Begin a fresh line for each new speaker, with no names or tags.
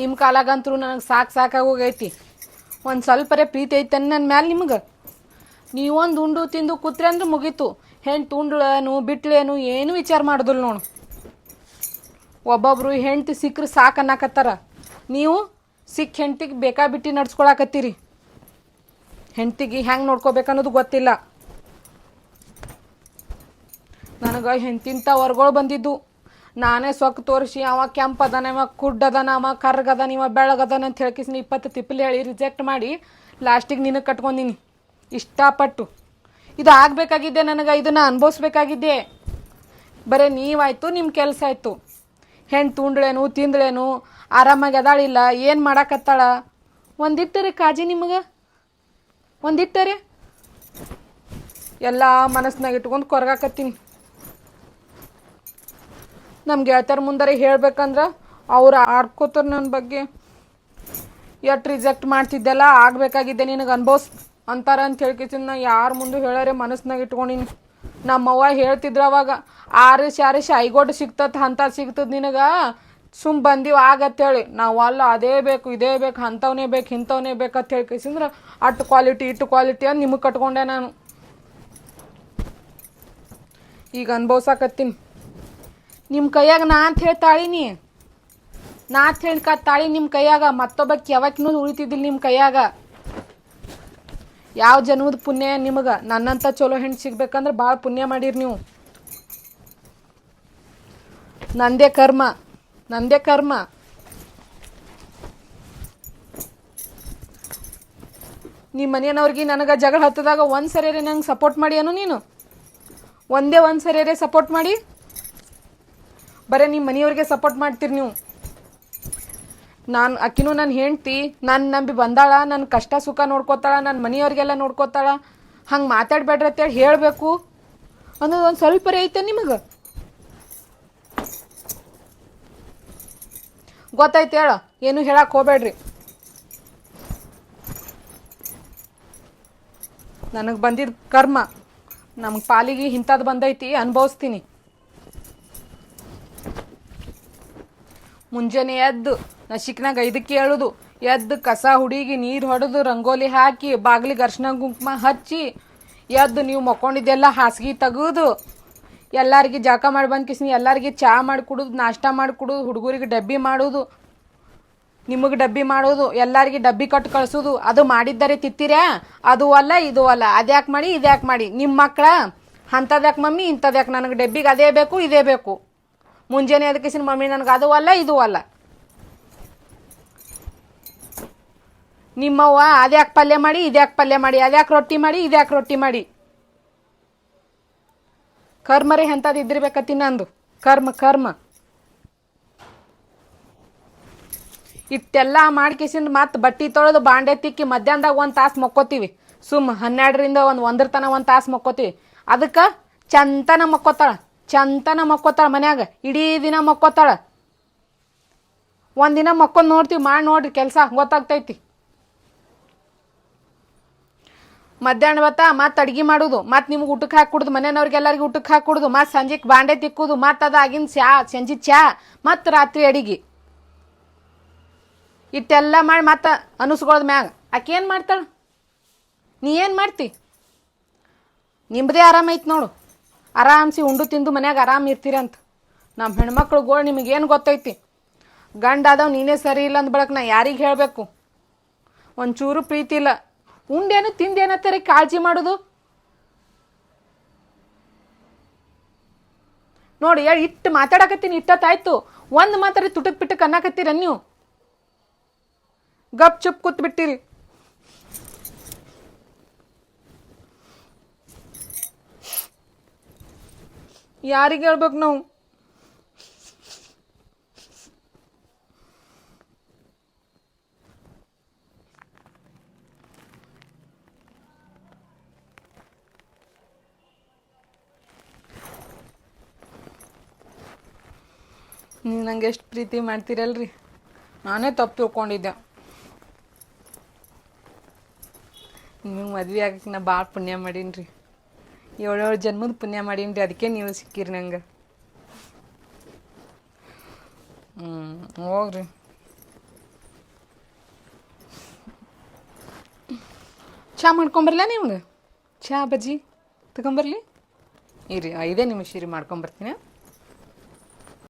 ನಿಮ್ಮ ಕಾಲಾಗಂತರೂ ನನಗೆ ಸಾಕು ಸಾಕಾಗಿ ಹೋಗೈತಿ. ಒಂದು ಸ್ವಲ್ಪರೇ ಪ್ರೀತಿ ಐತೆ ನನ್ನ ಮ್ಯಾಲೆ ನಿಮ್ಗೆ? ನೀವೊಂದು ಉಂಡು ತಿಂದು ಕೂತ್ರೆ ಅಂದ್ರೆ ಮುಗೀತು. ಹೆಣ್ಣು ತುಂಡ್ಳೇನು ಬಿಟ್ಲೇನು ಏನು ವಿಚಾರ ಮಾಡೋದಿಲ್ಲ ನೋಡು. ಒಬ್ಬೊಬ್ರು ಹೆಂಡ್ತಿ ಸಿಕ್ಕರೆ ಸಾಕು ಅನ್ನಕತ್ತಾರ. ನೀವು ಸಿಕ್ಕ ಹೆಂಡ್ತಿಗೆ ಬೇಕಾ ಬಿಟ್ಟಿ ನಡ್ಸ್ಕೊಳಕತ್ತೀರಿ. ಹೆಂಡ್ತಿಗೆ ಹೆಂಗೆ ನೋಡ್ಕೋಬೇಕನ್ನೋದು ಗೊತ್ತಿಲ್ಲ. ನನಗೆ ಹೆಂಡ್ತಿಂತ ವರ್ಗಳು ಬಂದಿದ್ದು. ನಾನೇ ಸೊಕ್ಕ ತೋರಿಸಿ, ಅವ ಕೆಂಪದನ, ಇವ ಕುಡ್ಡದನ ಕುಡ್ ಅವ ಕರ್ಗದನ, ಇವ ಬೆಳಗದನ ಅಂತ ಹೇಳ್ಕಿಸಿ ಇಪ್ಪತ್ತು ತಿಪ್ಪಲಿ ಹೇಳಿ ರಿಜೆಕ್ಟ್ ಮಾಡಿ ಲಾಸ್ಟಿಗೆ ನಿನಗೆ ಕಟ್ಕೊಂಡಿನಿ. ಇಷ್ಟಪಟ್ಟು. ಇದು ಆಗಬೇಕಾಗಿದ್ದೆ ನನಗೆ? ಇದನ್ನು ಅನುಭವಿಸ್ಬೇಕಾಗಿದ್ದೆ ಬರೀ ನೀವಾಯ್ತು ನಿಮ್ಮ ಕೆಲಸ ಆಯಿತು. ಹೆಣ್ಣು ತುಂಡಳೇನು ತಿಂದ್ಳೇನು, ಆರಾಮಾಗಿ ಅದಾಳಿಲ್ಲ, ಏನು ಮಾಡಾಕತ್ತಾಳ? ಒಂದಿಟ್ಟರೆ ಕಾಜಿ ನಿಮಗೆ? ಒಂದಿಟ್ಟರೆ? ಎಲ್ಲ ಮನಸ್ಸಿನಾಗ ಇಟ್ಕೊಂಡು ಕೊರಗಾಕತ್ತೀನಿ. ನಮ್ಮ ಗೆಳತಿಯರ ಮುಂದರೆ ಹೇಳ್ಬೇಕಂದ್ರೆ ಅವ್ರು ಆಡ್ಕೋತಾರೆ ನನ್ನ ಬಗ್ಗೆ. ಎಟ್ ರಿಜೆಕ್ಟ್ ಮಾಡ್ತಿದ್ದೆಲ್ಲ ಆಗಬೇಕಾಗಿದೆ ನಿನಗೆ ಅನ್ಭವ್ಸ್ ಅಂತಾರ ಅಂತ ನಾ ಯಾರ ಮುಂದೆ ಹೇಳಾರೆ ಮನಸ್ಸಿನಾಗ ಇಟ್ಕೊಂಡಿನಿ ನಮ್ಮವ್ವ ಹೇಳ್ತಿದ್ರು ಅವಾಗ ಆರಿಸಿ ಆರಿಸಿ ಐಗೋಟ್ ಸಿಗ್ತತ್, ಅಂತ ಸಿಗ್ತದ ನಿನಗ? ಸುಮ್ ಬಂದೀವಿ ಆಗತ್ತೇಳಿ ನಾವು ಅಲ್ಲ, ಅದೇ ಬೇಕು, ಇದೇ ಬೇಕು ಅಂಥವನೇ ಬೇಕು, ಇಂಥವನೇ ಬೇಕು ಅಂತ ಹೇಳ್ಕಿಸಿಂದ್ರೆ ಅಟ್ಟು ಕ್ವಾಲಿಟಿ ಇಟ್ಟು ಕ್ವಾಲಿಟಿ ಅಂತ ನಿಮಗೆ ಕಟ್ಕೊಂಡೆ ನಾನು. ಈಗ ಅನ್ಭವ್ಸಾಕತ್ತೀನಿ ನಿಮ್ಮ ಕೈಯಾಗ ನಾ ಅಂತ ಹೇಳಿ ತಾಳಿನಿ. ನಾ ಅಂತ ಹೇಳಿ ಕಾ ತಾಳಿ ನಿಮ್ಮ ಕೈಯಾಗ. ಮತ್ತೊಬ್ಬಕ್ಕೆ ಯಾವಕ್ಕೂ ಉಳಿತಿದ್ದಿಲ್ಲ ನಿಮ್ಮ ಕೈಯಾಗ. ಯಾವ ಜನ್ಮದ ಪುಣ್ಯ ನಿಮಗೆ? ನನ್ನಂತ ಚಲೋ ಹೆಣ್ಣು ಸಿಗ್ಬೇಕಂದ್ರೆ ಭಾಳ ಪುಣ್ಯ ಮಾಡಿರಿ ನೀವು. ನಂದೇ ಕರ್ಮ. ನಂದೇ ಕರ್ಮ. ನಿಮ್ಮ ಮನೆಯವ್ರಿಗೆ ನನಗೆ ಜಗಳ ಹತ್ತದಾಗ ಒಂದು ಸರಿಯೇ ನಂಗೆ ಸಪೋರ್ಟ್ ಮಾಡಿ ಅನು ನೀನು? ಒಂದೇ ಒಂದು ಸರಿಯೇ ಸಪೋರ್ಟ್ ಮಾಡಿ? ಬರೀ ನಿಮ್ಮ ಮನೆಯವ್ರಿಗೆ ಸಪೋರ್ಟ್ ಮಾಡ್ತೀರಿ ನೀವು. ನಾನು ಅಕ್ಕಿನೂ ನನ್ನ ಹೆಂಡ್ತಿ ನನ್ನ ನಂಬಿ ಬಂದಾಳ ನನ್ನ ಕಷ್ಟ ಸುಖ ನೋಡ್ಕೋತಾಳ ನನ್ನ ಮನೆಯವ್ರಿಗೆಲ್ಲ ನೋಡ್ಕೋತಾಳ. ಹಂಗೆ ಮಾತಾಡ್ಬೇಡ್ರಿ ಅಂತೇಳಿ ಹೇಳಬೇಕು. ಅನ್ನೋದು ಒಂದು ಸ್ವಲ್ಪ ಐತೆ ನಿಮಗೆ. ಗೊತ್ತಾಯ್ತು ಹೇಳ, ಏನು ಹೇಳಕ್ಕೆ ಹೋಗ್ಬೇಡ್ರಿ. ನನಗೆ ಬಂದಿದ್ದ ಕರ್ಮ ನಮ್ಗೆ ಪಾಲಿಗೆ ಇಂಥದ್ದು ಬಂದೈತಿ, ಅನುಭವಿಸ್ತೀನಿ. ಮುಂಜಾನೆ ಎದ್ದು ನಶಿಕ್ನಾಗ ಐದಕ್ಕೆ ಹೇಳುದು ಎದ್ದು ಕಸ ಹುಡುಗಿ ನೀರು ಹೊಡೆದು ರಂಗೋಲಿ ಹಾಕಿ ಬಾಗಿಲಿಗೆ ಅರ್ಶಿನ ಕುಂಕುಮ ಹಚ್ಚಿ ಎದ್ದು ನೀವು ಮಕ್ಕೊಂಡಿದ್ದೆಲ್ಲ ಹಾಸಿಗೆ ತೆಗೆದು ಎಲ್ಲರಿಗೆ ಜಾಕ ಮಾಡಿ ಬಂದು ಕಿಸ್ನಿ ಎಲ್ಲರಿಗೆ ಚಾ ಮಾಡಿ ಕುಡೋದು, ನಾಷ್ಟ ಮಾಡಿ ಕುಡೋದು, ಹುಡುಗರಿಗೆ ಡಬ್ಬಿ ಮಾಡೋದು, ನಿಮಗೆ ಡಬ್ಬಿ ಮಾಡೋದು, ಎಲ್ಲರಿಗೆ ಡಬ್ಬಿ ಕಟ್ಟು ಕಳಿಸೋದು. ಅದು ಮಾಡಿದ್ದಾರೆ ತಿತ್ತೀರ್ಯಾ ಅದು ಅಲ್ಲ, ಇದು ಅಲ್ಲ. ಅದ್ಯಾಕೆ ಮಾಡಿ, ಇದ್ಯಾಕೆ ಮಾಡಿ. ನಿಮ್ಮ ಮಕ್ಕಳ ಅಂಥದ್ಯಾಕೆ ಮಮ್ಮಿ, ಇಂಥದ್ಯಾಕೆ ನನಗೆ ಡಬ್ಬಿಗೆ ಅದೇ ಬೇಕು, ಇದೇ ಬೇಕು. ಮುಂಜಾನೆ ಅದಕ್ಕೆ ಮಮ್ಮಿ ನನಗೆ ಅದು ಅಲ್ಲ, ಇದು ಅಲ್ಲ. ನಿಮ್ಮವ್ವ ಅದ್ಯಾಕೆ ಪಲ್ಯ ಮಾಡಿ, ಇದ್ಯಾಕೆ ಪಲ್ಯ ಮಾಡಿ, ಅದ್ಯಾಕೆ ರೊಟ್ಟಿ ಮಾಡಿ, ಇದ್ಯಾಕೆ ರೊಟ್ಟಿ ಮಾಡಿ. ಕರ್ಮರೆ ಎಂಥದ್ದು ಇದ್ದಿರ್ಬೇಕತ್ತಿ ನಂದು. ಕರ್ಮ ಕರ್ಮ. ಇಟ್ಟೆಲ್ಲ ಮಾಡ್ಕೇಸಿಂದ ಮತ್ತೆ ಬಟ್ಟೆ ತೊಳೆದು ಬಾಂಡೆ ತಿಕ್ಕಿ ಮಧ್ಯಾಹ್ನದಾಗ ಒಂದು ತಾಸು ಮಕ್ಕೋತೀವಿ. ಸುಮ್ ಹನ್ನೆರಡರಿಂದ ಒಂದು ಒಂದರ ತನ ಒಂದು ತಾಸು ಮಕ್ಕೋತೀವಿ. ಅದಕ್ಕೆ ಚಂತನ ಮಕ್ಕೋತಾಳ. ಚಂತನ ಮಕ್ಕೋತಾಳ ಮನ್ಯಾಗ, ಇಡೀ ದಿನ ಮಕ್ಕೋತಾಳ. ಒಂದಿನ ಮಕ್ಕೊಂದು ನೋಡ್ತೀವಿ, ಮಾಡಿ ನೋಡ್ರಿ, ಕೆಲಸ ಗೊತ್ತಾಗ್ತೈತಿ. ಮಧ್ಯಾಹ್ನ ಬತ್ತಾ ಮತ್ತೆ ಅಡ್ಗೆ ಮಾಡೋದು, ಮತ್ತೆ ನಿಮ್ಗೆ ಊಟಕ್ಕೆ ಹಾಕಿ ಕುಡ್ದು, ಮನೆಯವ್ರಿಗೆ ಎಲ್ಲರಿಗೆ ಊಟಕ್ಕೆ ಹಾಕಿ ಕುಡ್ದು, ಮತ್ತೆ ಸಂಜೆಗೆ ಬಾಂಡೆ ತಿಕ್ಕುದು, ಮತ್ತೆ ಅದು ಆಗಿನ ಚಾ, ಸಂಜೆ ಚಾ, ಮತ್ತೆ ರಾತ್ರಿ ಅಡಿಗೆ. ಇಟ್ಟೆಲ್ಲ ಮಾಡಿ ಮತ್ತೆ ಅನಿಸ್ಕೊಳ್ದ ಮ್ಯಾಗ, ಆಕೆ ಏನು ಮಾಡ್ತಾಳ? ನೀ ಏನು ಮಾಡ್ತಿ? ನಿಮ್ಮದೇ ಆರಾಮೈತಿ ನೋಡು. ಆರಾಮ್ಸಿ ಉಂಡು ತಿಂದು ಮನ್ಯಾಗ ಆರಾಮ್ ಇರ್ತೀರಂತ. ನಮ್ಮ ಹೆಣ್ಮಕ್ಳುಗಳು ನಿಮಗೇನು ಗೊತ್ತೈತಿ? ಗಂಡ ಆದವ್ ನೀನೇ ಸರಿ ಇಲ್ಲ ಅಂದ ಬಳಕ್ ನಾ ಯಾರಿಗೆ ಹೇಳಬೇಕು? ಒಂಚೂರು ಪ್ರೀತಿ ಇಲ್ಲ. ಉಂಡೇನು ತಿಂದೇನತ್ತಾರೆ ಕಾಳಜಿ ಮಾಡೋದು? ನೋಡಿ ಇಟ್ಟು ಮಾತಾಡಕತ್ತೀನಿ, ಇಟ್ಟತ್ತಾಯ್ತು. ಒಂದು ಮಾತಾಡಿ ತುಟಕ್ ಪಿಟಕ್ ಅನ್ನಕತ್ತೀರ ನೀವು? ಗಪ್ ಚುಪ್ ಕೂತ್ ಯಾರಿಗೆ ಹೇಳ್ಬೇಕು ನಾವು? ನೀವು ನಂಗೆ ಎಷ್ಟು ಪ್ರೀತಿ ಮಾಡ್ತೀರಲ್ರಿ? ನಾನೇ ತಪ್ಪು ತಿಳ್ಕೊಂಡಿದ್ದೆ. ನಿಮ್ಗೆ ಮದುವೆ ಆಗಕ್ಕೆ ನಾ ಭಾಳ ಪುಣ್ಯ ಮಾಡೀನಿ ರೀ ಏಳೇಳು ಜನ್ಮದ ಪುಣ್ಯ ಮಾಡೀನಿ ಅದಕ್ಕೆ ನೀವು ಸಿಕ್ಕಿರಿ ನಂಗೆ ಹ್ಞೂ ಹೋಗ್ರಿ ಚಹಾ ಮಾಡ್ಕೊಂಬರಲ್ಲ ನಿಮ್ಗೆ ಚಹಾ ಬಜ್ಜಿ ತಗೊಂಬರ್ಲಿ ಇರಿ ಐದೇ ನಿಮಿಷ ಇರಿ ಮಾಡ್ಕೊಂಬರ್ತೀನಿ